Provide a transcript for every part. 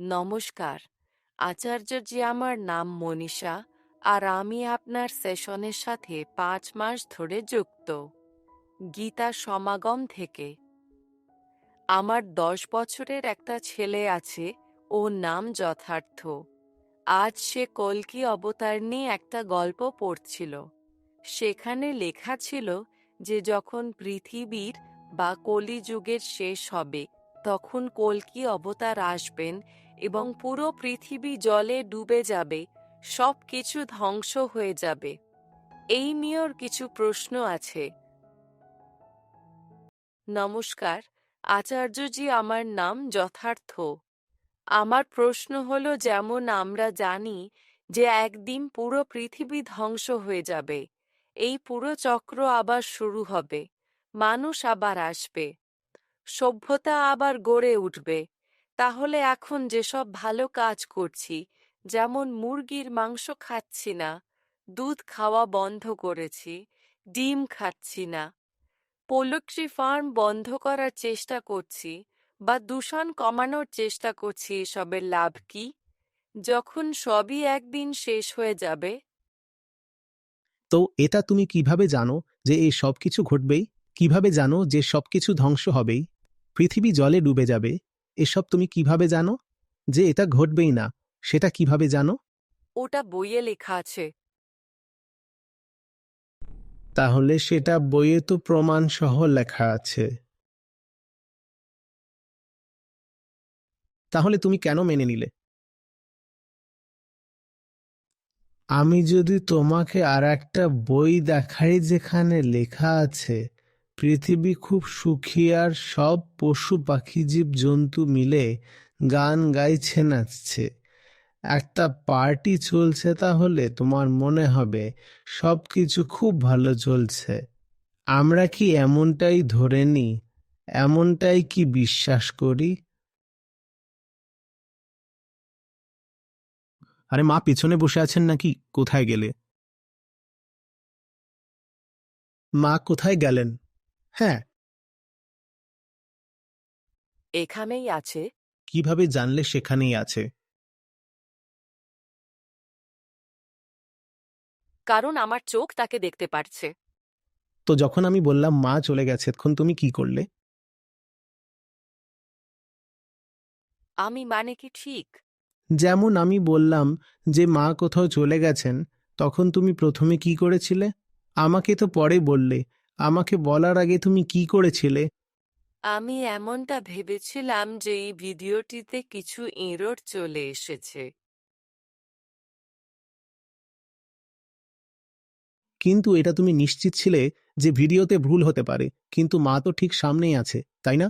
নমস্কার। আচার্যজি আমার নাম মনীষা, আর আমি আপনার সেশনের সাথে পাঁচ মাস ধরে যুক্ত। গীতা সমাগম থেকে। আমার দশ বছরের একটা ছেলে আছে ও নাম যথার্থ। আজ সে কল্কি অবতার নিয়ে একটা গল্প পড়ছিল। সেখানে লেখা ছিল যে যখন পৃথিবীর বা কলিযুগের শেষ হবে, তখন কল্কি অবতার আসবেন এবং পুরো পৃথিবী জলে ডুবে যাবে সব কিছু ধ্বংস হয়ে যাবে। এই নিয়েও কিছু প্রশ্ন আছে। নমস্কার, আচার্যজি আমার নাম যথার্থ। আমার প্রশ্ন হলো যেমন আমরা জানি যে একদিন পুরো পৃথিবী ধ্বংস হয়ে যাবে, এই পুরো চক্র আবার শুরু হবে, মানুষ আবার আসবে, সভ্যতা আবার গড়ে উঠবে। তাহলে এখন যেসব ভালো কাজ করছি, যেমন মুরগির মাংস খাচ্ছি না, দুধ খাওয়া বন্ধ করেছি, ডিম খাচ্ছি না, পোলট্রি ফার্ম বন্ধ করার চেষ্টা করছি বা দূষণ কমানোর চেষ্টা করছি, এসবের লাভ কি? যখন সবই একদিন শেষ হয়ে যাবে। তো এটা তুমি কীভাবে জানো যে এই সব কিছু ঘটবেই? কীভাবে জানো যে সবকিছু ধ্বংস হবেই? পৃথিবী জলে ডুবে যাবে। এসব তুমি কীভাবে জানো? যে এটা ঘটবেই না সেটা কীভাবে জানো? ওটা বইয়ে লেখা আছে। তাহলে সেটা বইয়ে তো প্রমাণ সহ লেখা আছে। তাহলে তুমি কেন মেনে নিলে? আমি যদি তোমাকে আর একটা বই দেখাই যেখানে লেখা আছে পৃথিবী খুব সুখী আর সব পশু পাখি জীব জন্তু মিলে গান গাইছে নাচছে। একটা পার্টি চলছে তাহলে তোমার মনে হবে সব কিছু খুব ভালো চলছে। আমরা কি এমনটাই ধরে নিই এমনটাই কি বিশ্বাস করি? আরে মা পিছনে বসে আছেন নাকি? কোথায় গেলে? মা কোথায় গেলেন? হ্যাঁ। এখানেই আছে? কীভাবে জানলে সেখানেই আছে? কারণ আমার চোখ তাকে দেখতে পারছে। তো যখন আমি বললাম মা চলে গেছে তখন তুমি কি করলে? আমি মানে কি ঠিক? যেমন আমি বললাম যে মা কোথাও চলে গেছেন তখন তুমি প্রথমে কি করেছিলে? আমাকে তো পরে বললে আমাকে বলার আগে তুমি কি করেছিলে? আমি এমনটা ভেবেছিলাম যে এই ভিডিওটিতে কিছু এরর চলে এসেছে। কিন্তু এটা তুমি নিশ্চিত ছিলে যে ভিডিওতে ভুল হতে পারে কিন্তু মা তো ঠিক সামনেই আছে তাই না?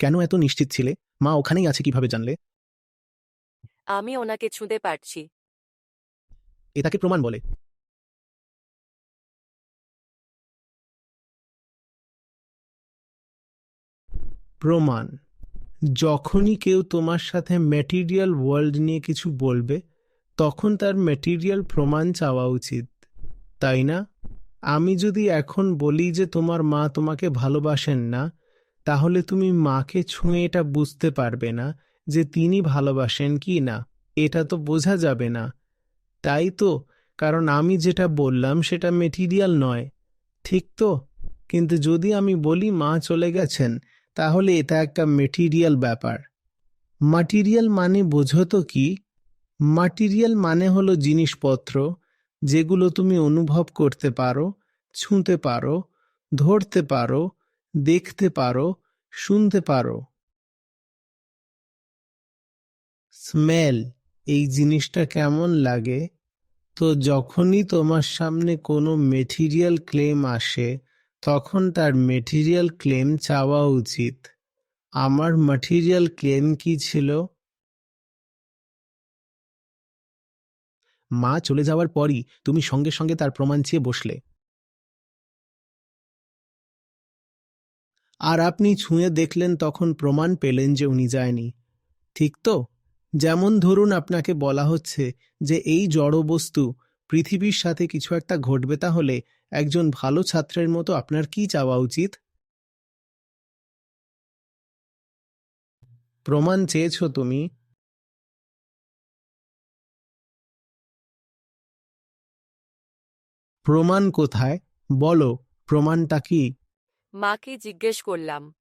কেন এত নিশ্চিত ছিলে? মা ওখানেই আছে কীভাবে জানলে? আমি ওনাকে ছুঁতে পারছি। এটাকে প্রমাণ বলে। প্রমাণ। যখনই কেউ তোমার সাথে ম্যাটেরিয়াল ওয়ার্ল্ড নিয়ে কিছু বলবে, তখন তার ম্যাটেরিয়াল প্রমাণ চাওয়া উচিত। তাই না? আমি যদি এখন বলি যে তোমার মা তোমাকে ভালোবাসেন না, তাহলে তুমি মাকে ছুঁয়ে এটা বুঝতে পারবে না যে তিনি ভালোবাসেন কি না। এটা তো বোঝা যাবে না। তাই তো, কারণ আমি যেটা বললাম সেটা মেটেরিয়াল নয়। ঠিক তো? কিন্তু যদি আমি বলি মা চলে গেছেন তাহলে এটা একটা মেটিরিয়াল ব্যাপার। মাটিরিয়াল মানে বোঝো তো কি? মাটিরিয়াল মানে হলো জিনিসপত্র যেগুলো তুমি অনুভব করতে পারো, ছুঁতে পারো, ধরতে পারো, দেখতে পারো, শুনতে পারো। স্মেল এই জিনিসটা কেমন লাগে? তো যখনই তোমার সামনে কোনো মেটিরিয়াল ক্লেম আসে তখন তার মেটেরিয়াল ক্লেম চাওয়া উচিত। আমার ম্যাটেরিয়াল ক্লেম কি ছিল? মা চলে যাওয়ার পরই তুমি সঙ্গে সঙ্গে তার প্রমাণ চেয়ে বসলে। আর আপনি ছুঁয়ে দেখলেন তখন প্রমাণ পেলেন যে উনি যায়নি। ঠিক তো? যেমন ধরুন আপনাকে বলা হচ্ছে যে এই জড় বস্তু পৃথিবীর সাথে কিছু একটা ঘটবে তাহলে একজন ভালো ছাত্রের মতো আপনার কি চাওয়া উচিত? প্রমাণ চেয়েছো তুমি? প্রমাণ কোথায়? বলো প্রমাণটা কি? মাকে জিজ্ঞেস করলাম।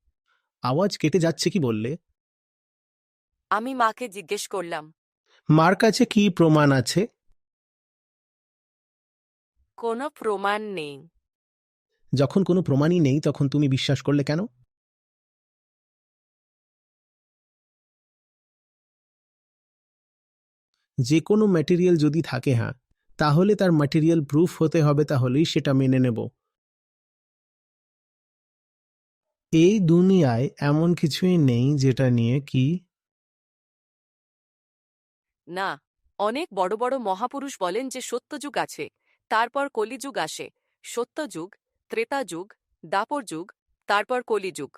আওয়াজ কেটে যাচ্ছে কি বললে? আমি মাকে জিজ্ঞেস করলাম। মার কাছে কি প্রমাণ আছে? কোনো প্রমাণ নেই। যখন কোনো প্রমাণই নেই তখন তুমি বিশ্বাস করলে কেন? যে কোনো ম্যাটেরিয়াল যদি থাকে হ্যাঁ তাহলে তার ম্যাটেরিয়াল প্রুফ হতে হবে তাহলেই সেটা মেনে নেব। এই দুনিয়ায় এমন কিছুই নেই যেটা নিয়ে কি? না অনেক বড় বড় মহাপুরুষ বলেন যে সত্যযুগ আছে। তারপর কলিযুগ আসে, সত্যযুগ ত্রেতা যুগ দাপর যুগ তারপর কলিযুগ।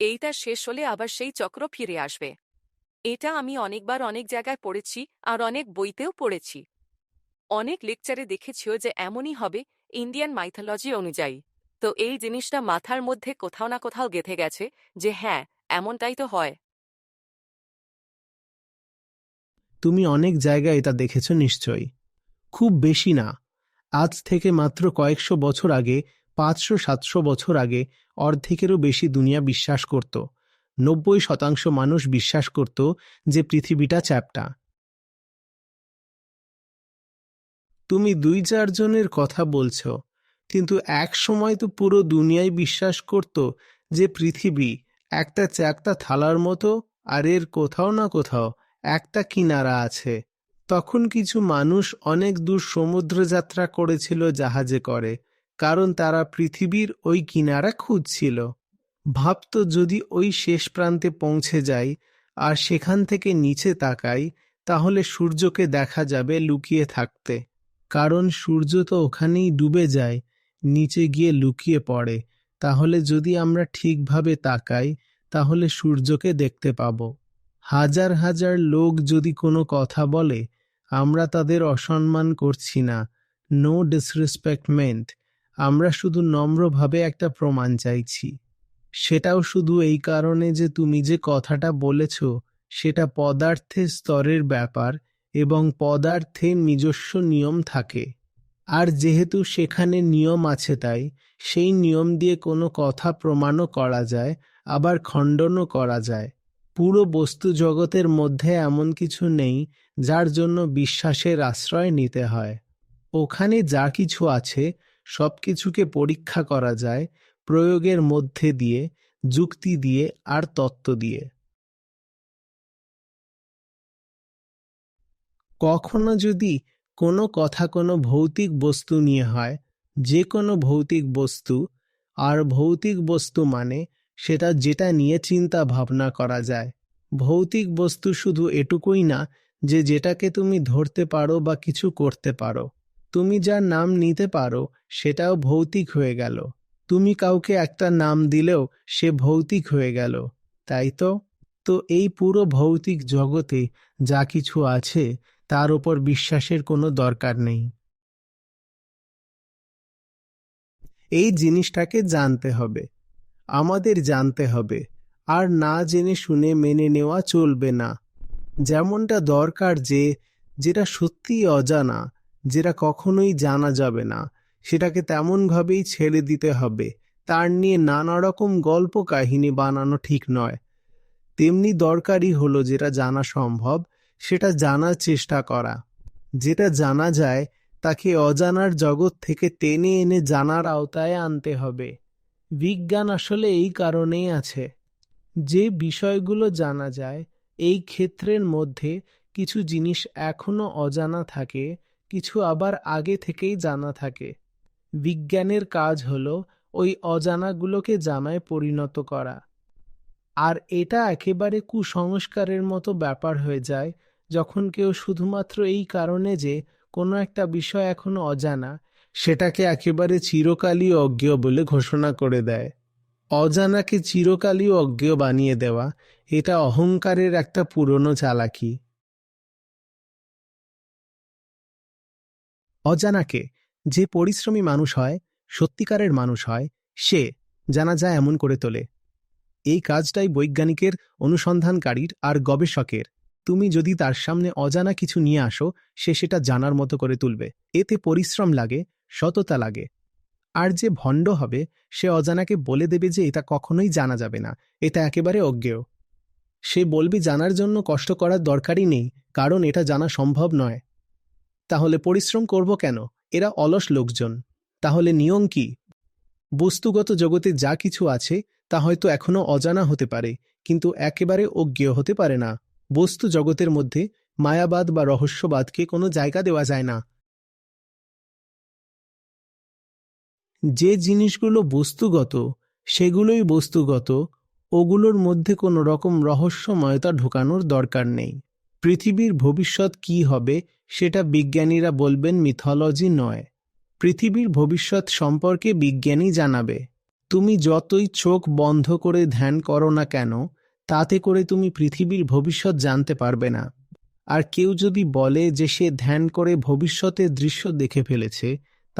এইটা শেষ হলে আবার সেই চক্র ফিরে আসবে। এটা আমি অনেকবার অনেক জায়গায় পড়েছি আর অনেক বইতেও পড়েছি। অনেক লেকচারে দেখেছিও যে এমনই হবে ইন্ডিয়ান মাইথোলজি অনুযায়ী। তো এই জিনিসটা মাথার মধ্যে কোথাও না কোথাও গেঁথে গেছে যে হ্যাঁ এমনটাই তো হয়। তুমি অনেক জায়গায় এটা দেখেছ নিশ্চয়ই। খুব বেশি না। আজ থেকে মাত্র কয়েকশো বছর আগে, পাঁচশো সাতশো বছর আগে অর্ধেকেরও বেশি দুনিয়া বিশ্বাস করত। নব্বই শতাংশ মানুষ বিশ্বাস করত যে পৃথিবীটা চ্যাপ্টা। তুমি দুই চারজনের কথা বলছ, কিন্তু এক সময় তো পুরো দুনিয়ায় বিশ্বাস করত যে পৃথিবী একটা চ্যাপ্টা থালার মতো আর এর কোথাও না কোথাও একটা কিনারা আছে। তখন কিছু মানুষ অনেক দূর সমুদ্র যাত্রা করেছিল জাহাজে করে, কারণ তারা পৃথিবীর ওই কিনারা খুঁজছিল। ভাবত যদি ওই শেষ প্রান্তে পৌঁছে যাই আর সেখান থেকে নিচে তাকাই, তাহলে সূর্যকে দেখা যাবে লুকিয়ে থাকতে। কারণ সূর্য তো ওখানেই ডুবে যায়, নিচে গিয়ে লুকিয়ে পড়ে। তাহলে যদি আমরা ঠিকভাবে তাকাই, তাহলে সূর্যকে দেখতে পাব। হাজার হাজার লোক যদি কোনো কথা বলে আমরা তাদের অসম্মান করছি না। নো ডিসরেসপেক্টমেন্ট আমরা শুধু নম্রভাবে একটা প্রমাণ চাইছি। সেটাও শুধু এই কারণে যে তুমি যে কথাটা বলেছ, সেটা পদার্থের স্তরের ব্যাপার এবং পদার্থের নিজস্ব নিয়ম থাকে। আর যেহেতু সেখানে নিয়ম আছে তাই, সেই নিয়ম দিয়ে কোনো কথা প্রমাণও করা যায়, আবার খণ্ডনও করা যায়। পুরো বস্তু জগতের মধ্যে এমন কিছু নেই যার জন্য বিশ্বাসের আশ্রয় নিতে হয়। ওখানে যা কিছু আছে, সব কিছুকে পরীক্ষা করা যায়, প্রয়োগের মধ্যে দিয়ে, যুক্তি দিয়ে আর তত্ত্ব দিয়ে। কখনো যদি কোনো কথা কোনো ভৌতিক বস্তু নিয়ে হয়, যে কোনো ভৌতিক বস্তু, আর ভৌতিক বস্তু মানে সেটা যেটা নিয়ে চিন্তা ভাবনা করা যায়। ভৌতিক বস্তু শুধু এটুকুই না যে যেটাকে তুমি ধরতে পারো বা কিছু করতে পারো। তুমি যার নাম নিতে পারো, সেটাও ভৌতিক হয়ে গেল। তুমি কাউকে একটা নাম দিলেও সে ভৌতিক হয়ে গেল। তাই তো? তো এই পুরো ভৌতিক জগতে যা কিছু আছে, তার ওপর বিশ্বাসের কোনো দরকার নেই। এই জিনিসটাকে জানতে হবে। আমাদের জানতে হবে, আর না জেনে শুনে মেনে নেওয়া চলবে না। যেমনটা দরকার যে, যেটা সত্যিই অজানা, যেটা কখনোই জানা যাবে না, সেটাকে তেমনভাবেই ছেড়ে দিতে হবে। তার নিয়ে নানা রকম গল্প কাহিনী বানানো ঠিক নয়। তেমনি দরকারই হলো যেটা জানা সম্ভব, সেটা জানার চেষ্টা করা। যেটা জানা যায়, তাকে অজানার জগৎ থেকে টেনে এনে জানার আওতায় আনতে হবে। বিজ্ঞান আসলে এই কারণেই আছে। যে বিষয়গুলো জানা যায়, এই ক্ষেত্রের মধ্যে কিছু জিনিস এখনও অজানা থাকে, কিছু আবার আগে থেকেই জানা থাকে। বিজ্ঞানের কাজ হল ওই অজানাগুলোকে জানায় পরিণত করা। আর এটা একেবারে কুসংস্কারের মতো ব্যাপার হয়ে যায়, যখন কেউ শুধুমাত্র এই কারণে যে কোনো একটা বিষয় এখনও অজানা সেটাকে একেবারে চিরকালই অজ্ঞ বলে ঘোষণা করে দেয়। অজানাকে চিরকালই অজ্ঞ বানিয়ে দেওয়া, এটা অহংকারের একটা পুরনো চালাকি। অজানাকে যে পরিশ্রমী মানুষ হয়, সত্যিকারের মানুষ হয়, সে জানা যায় এমন করে তোলে। এই কাজটাই বৈজ্ঞানিকের অনুসন্ধানকারীর আর গবেষকের। তুমি যদি তার সামনে অজানা কিছু নিয়ে আসো, সে সেটা জানার মতো করে তুলবে। এতে পরিশ্রম লাগে সততা লাগে। আর যে ভণ্ড হবে, সে অজানাকে বলে দেবে যে এটা কখনোই জানা যাবে না, এটা একেবারে অজ্ঞেয়। সে বলবে, জানার জন্য কষ্ট করার দরকারই নেই, কারণ এটা জানা সম্ভব নয়। তাহলে পরিশ্রম করব কেন? এরা অলস লোকজন। তাহলে নিয়ম কি? বস্তুগত জগতে যা কিছু আছে, তা হয়তো এখনও অজানা হতে পারে, কিন্তু একেবারে অজ্ঞেয় হতে পারে না। বস্তু জগতের মধ্যে মায়াবাদ বা রহস্যবাদকে কোনো জায়গা দেওয়া যায় না। যে জিনিসগুলো বস্তুগত, সেগুলোই বস্তুগত, ওগুলোর মধ্যে কোনো রকম রহস্যময়তা ঢোকানোর দরকার নেই। পৃথিবীর ভবিষ্যৎ কি হবে, সেটা বিজ্ঞানীরা বলবেন মিথলজি নয়। পৃথিবীর ভবিষ্যৎ সম্পর্কে বিজ্ঞানী জানাবে, তুমি যতই চোখ বন্ধ করে ধ্যান করো না কেন, তাতে করে তুমি পৃথিবীর ভবিষ্যৎ জানতে পারবে না। আর কেউ যদি বলে যে সে ধ্যান করে ভবিষ্যতের দৃশ্য দেখে ফেলেছে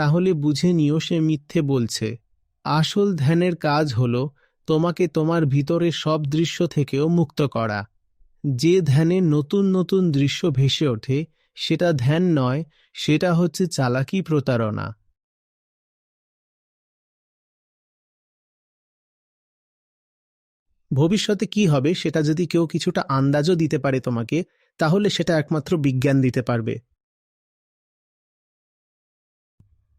তাহলে বুঝে নিও সে মিথ্যে বলছে। আসল ধ্যানের কাজ হল তোমাকে তোমার ভিতরে সব দৃশ্য থেকেও মুক্ত করা। যে ধ্যানে নতুন নতুন দৃশ্য ভেসে ওঠে, সেটা ধ্যান নয়, সেটা হচ্ছে চালাকি প্রতারণা। ভবিষ্যতে কি হবে সেটা যদি কেউ কিছুটা আন্দাজও দিতে পারে তোমাকে, তাহলে সেটা একমাত্র বিজ্ঞান দিতে পারবে।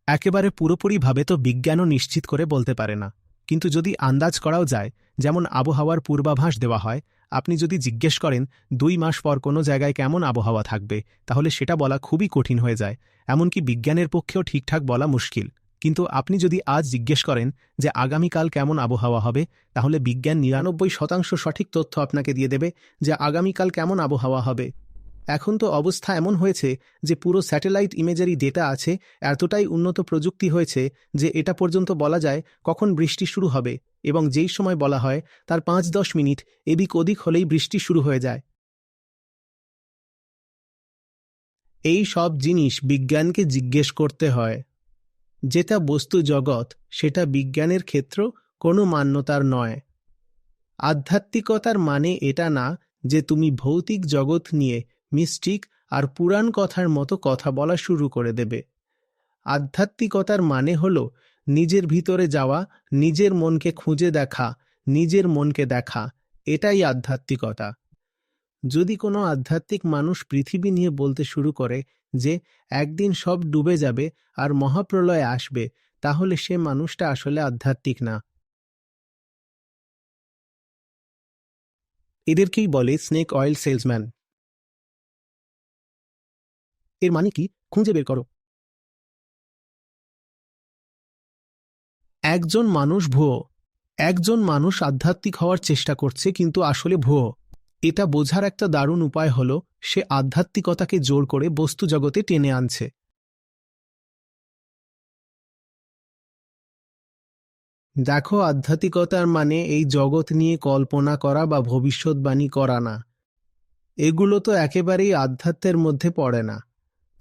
একেবারে পুরোপুরিভাবে তো বিজ্ঞানও নিশ্চিত করে বলতে পারে না। কিন্তু যদি আন্দাজ করাও যায়, যেমন আবহাওয়ার পূর্বাভাস দেওয়া হয়, আপনি যদি জিজ্ঞেস করেন, দুই মাস পর কোনো জায়গায় কেমন আবহাওয়া থাকবে, তাহলে সেটা বলা খুবই কঠিন হয়ে যায়, এমনকি বিজ্ঞানের পক্ষেও ঠিকঠাক বলা মুশকিল। কিন্তু আপনি যদি আজ জিজ্ঞেস করেন যে আগামীকাল কেমন আবহাওয়া হবে, তাহলে বিজ্ঞান নিরানব্বই শতাংশ সঠিক তথ্য আপনাকে দিয়ে দেবে যে আগামীকাল কেমন আবহাওয়া হবে। এখন তো অবস্থা এমন হয়েছে যে পুরো স্যাটেলাইট ইমেজারি ডেটা আছে, এতটাই উন্নত প্রযুক্তি হয়েছে যে এটা পর্যন্ত বলা যায় কখন বৃষ্টি শুরু হবে এবং যেই সময় বলা হয় তার পাঁচ দশ মিনিট এদিক ওদিক হলেই বৃষ্টি শুরু হয়ে যায়। এই সব জিনিস বিজ্ঞানকে জিজ্ঞেস করতে হয়। যেটা বস্তু জগৎ, সেটা বিজ্ঞানের ক্ষেত্র কোনো মান্যতার নয়। আধ্যাত্মিকতার মানে এটা না যে তুমি ভৌতিক জগৎ নিয়ে মিস্টিক আর পুরাণ কথার মতো কথা বলা শুরু করে দেবে। আধ্যাত্মিকতার মানে হল নিজের ভিতরে যাওয়া, নিজের মনকে খুঁজে দেখা, নিজের মনকে দেখা, এটাই আধ্যাত্মিকতা। যদি কোনো আধ্যাত্মিক মানুষ পৃথিবী নিয়ে বলতে শুরু করে যে একদিন সব ডুবে যাবে আর মহাপ্রলয় আসবে, তাহলে সে মানুষটা আসলে আধ্যাত্মিক না। এদেরকেই বলে স্নেক অয়েল সেলসম্যান। এর মানে কি? খুঁজে বের করো। একজন মানুষ ভুয়ো। একজন মানুষ আধ্যাত্মিক হওয়ার চেষ্টা করছে, কিন্তু আসলে ভুয়ো। এটা বোঝার একটা দারুণ উপায় হল, সে আধ্যাত্মিকতাকে জোর করে বস্তু জগতে টেনে আনছে। দেখো, আধ্যাত্মিকতার মানে এই জগৎ নিয়ে কল্পনা করা বা ভবিষ্যৎবাণী করা না। এগুলো তো একেবারেই আধ্যাত্মের মধ্যে পড়ে না।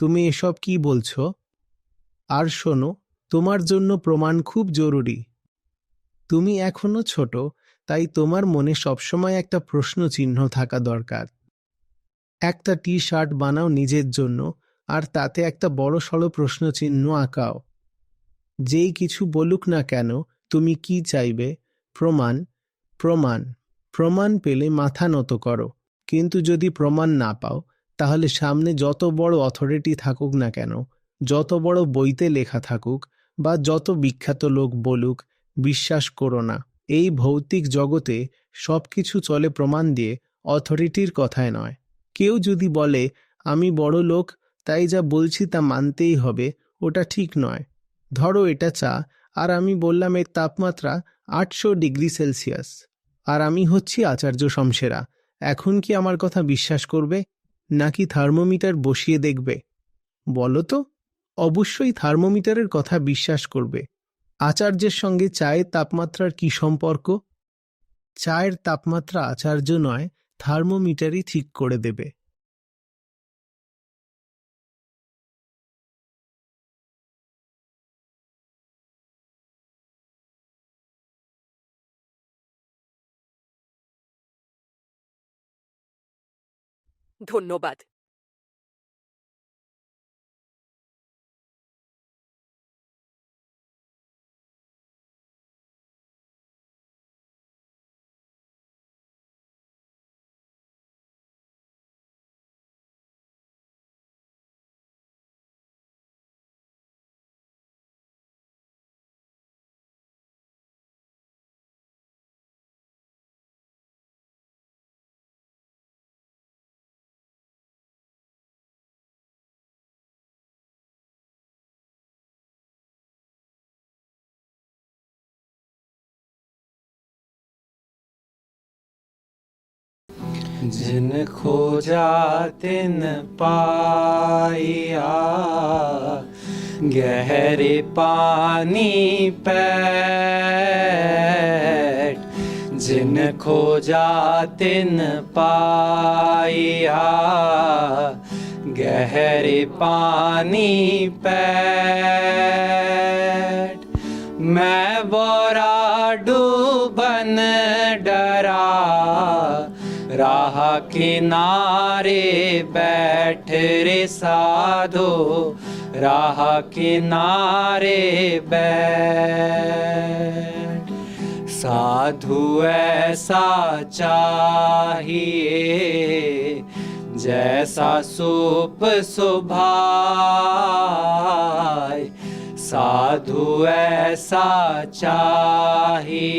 তুমি এসব কি বলছ? আর শোনো, তোমার জন্য প্রমাণ খুব জরুরি। তুমি এখনও ছোট, তাই তোমার মনে সবসময় একটা প্রশ্ন চিহ্ন থাকা দরকার। একটা টি শার্ট বানাও নিজের জন্য, আর তাতে একটা বড় সড়ো প্রশ্ন চিহ্ন আঁকাও। যেই কিছু বলুক না কেন, তুমি কি চাইবে? প্রমাণ প্রমাণ প্রমাণ পেলে মাথা নত করো, কিন্তু যদি প্রমাণ না পাও তাহলে সামনে যত বড় অথরিটি থাকুক না কেন, যত বড় বইতে লেখা থাকুক বা যত বিখ্যাত লোক বলুক, বিশ্বাস করো না, এই ভৌতিক জগতে সব কিছু চলে প্রমাণ দিয়ে অথরিটির কথায় নয়। কেউ যদি বলে, আমি বড় লোক, তাই যা বলছি তা মানতেই হবে, ওটা ঠিক নয়। ধরো এটা চা, আর আমি বললাম এর তাপমাত্রা আটশো ডিগ্রি সেলসিয়াস। আর আমি হচ্ছি আচার্য শমশেরা, এখন কি আমার কথা বিশ্বাস করবে? নাকি থার্মোমিটার বসিয়ে দেখবে? বলো তো। অবশ্যই থার্মোমিটারের কথা বিশ্বাস করবে। আচার্যের সঙ্গে চায়ের তাপমাত্রার কি সম্পর্ক? চায়ের তাপমাত্রা আচার্য নয়, থার্মোমিটারই ঠিক করে দেবে। ধন্যবাদ। जिन खोजा तिन पाइया गहरे पानी पैठ जिन खोजा तिन पाइया गहरे पानी पैठ मैं किनारे बैठ रे साधो राह किनारे बैठ साधु ऐसा चाहिए जैसा सूप सुभाए साधु ऐसा चाहिए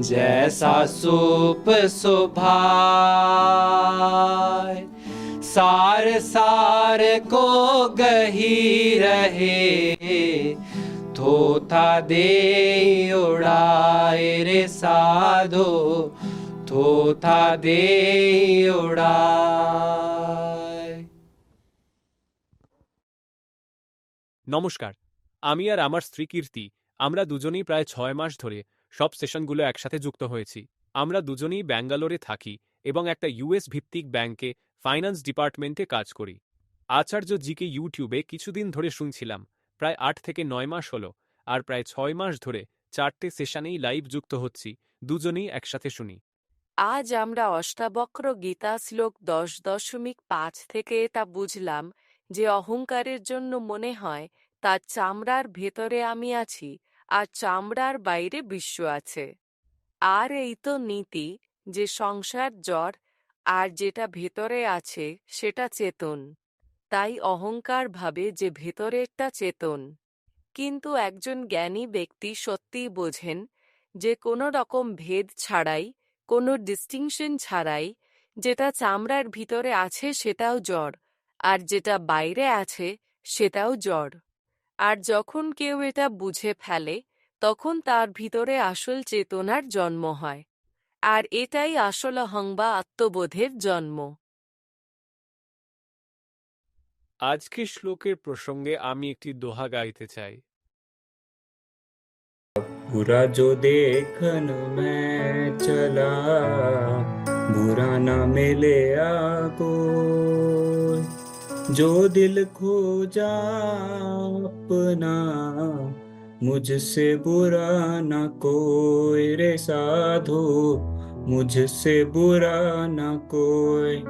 जैसा सूप सुभाए सार सार को गही रहे थोथा दे उड़ाए रे साधो थोथा दे उड़ाए নমস্কার আমি আর আমার স্ত্রী কীর্তি আমরা দুজনেই প্রায় ছয় মাস ধরে সব সেশনগুলো একসাথে যুক্ত হয়েছি। আমরা দুজনেই ব্যাঙ্গালোরে থাকি এবং একটা ইউএস ভিত্তিক ব্যাংকে ফাইন্যান্স ডিপার্টমেন্টে কাজ করি। আচার্য জিকে ইউটিউবে কিছুদিন ধরে শুনছিলাম, প্রায় আট থেকে নয় মাস হলো আর প্রায় ছয় মাস ধরে চারটে সেশনেই লাইভ যুক্ত হচ্ছি, দুজনেই একসাথে শুনি। আজ আমরা অষ্টাবক্র গীতা শ্লোক দশ দশমিক পাঁচ থেকে এটা বুঝলাম যে অহংকারের জন্য মনে হয় তার চামড়ার ভেতরে আমি আছি। আর চামড়ার বাইরে বিশ্ব আছে। আর এই তো নীতি যে সংসার জ্বর আর যেটা ভেতরে আছে সেটা চেতন। তাই অহংকার ভাবে যে ভেতরেরটা চেতন। কিন্তু একজন জ্ঞানী ব্যক্তি সত্যিই বোঝেন যে কোনো রকম ভেদ ছাড়াই, কোনো ডিস্টিংশন ছাড়াই যেটা চামড়ার ভিতরে আছে সেটাও জ্বর আর যেটা বাইরে আছে সেটাও জ্বর। আর যখন কেউ এটা বুঝে ফেলে তখন তার ভিতরে আসল চেতনার জন্ম হয়। আর এটাই আসল অহংবা আত্মবোধের জন্ম। আজকে শ্লোকের প্রসঙ্গে আমি একটি দোহা গাইতে চাই। বুরা জো দেখন চলা বুরা না মেলে আগো जो दिल खो जा अपना, मुझसे बुरा न कोई रे साधु, मुझसे बुरा न कोई।